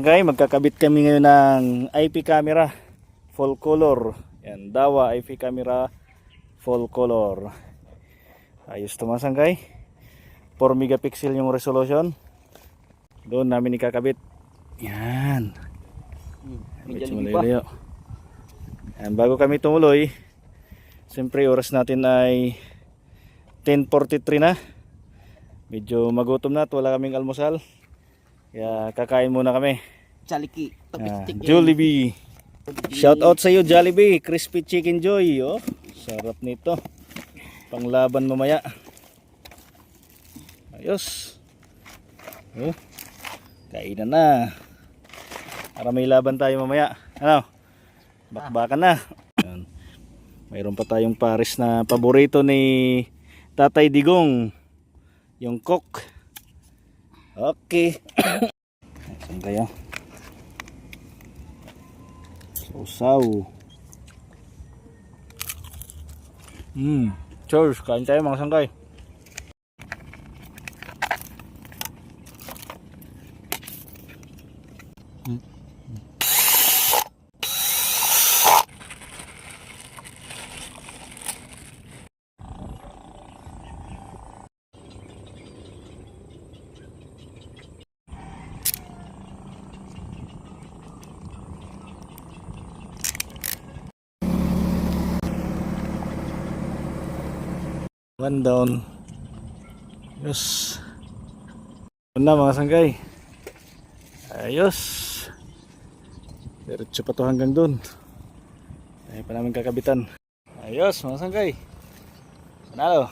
Okay, magkakabit kami ngayon ng IP camera full color. Yan, Dawa IP camera full color. Ayos to mga sanggay. 4 megapixel yung resolution. Doon namin ikakabit. Yan. Malayo. Yan, bago kami tumuloy, siyempre oras natin ay 10.43 na. Medyo magutom na at wala kaming almusal. Kaya kakain muna kami. Ah, Tapik Jollibee. Shout out sa iyo Jollibee, Crispy Chicken Joy, oh. Sarap nito. Panglaban mamaya. Ayos. Oh. Kainan na. Para may laban tayo mamaya. Ano? Bakbakan na. Yan. Mayroon pa tayong pares na paborito ni Tatay Digong. Yung cook. Okay. Saan kayo? Sausaw. Hmm. Cheers. Kain tayo mga sangkay. One down. Yes. Yun na mga sanggay. Ayos. Diretso pa to hanggang dun. Ayaw pa namin kakabitan. Ayos mga sanggay. Panalo.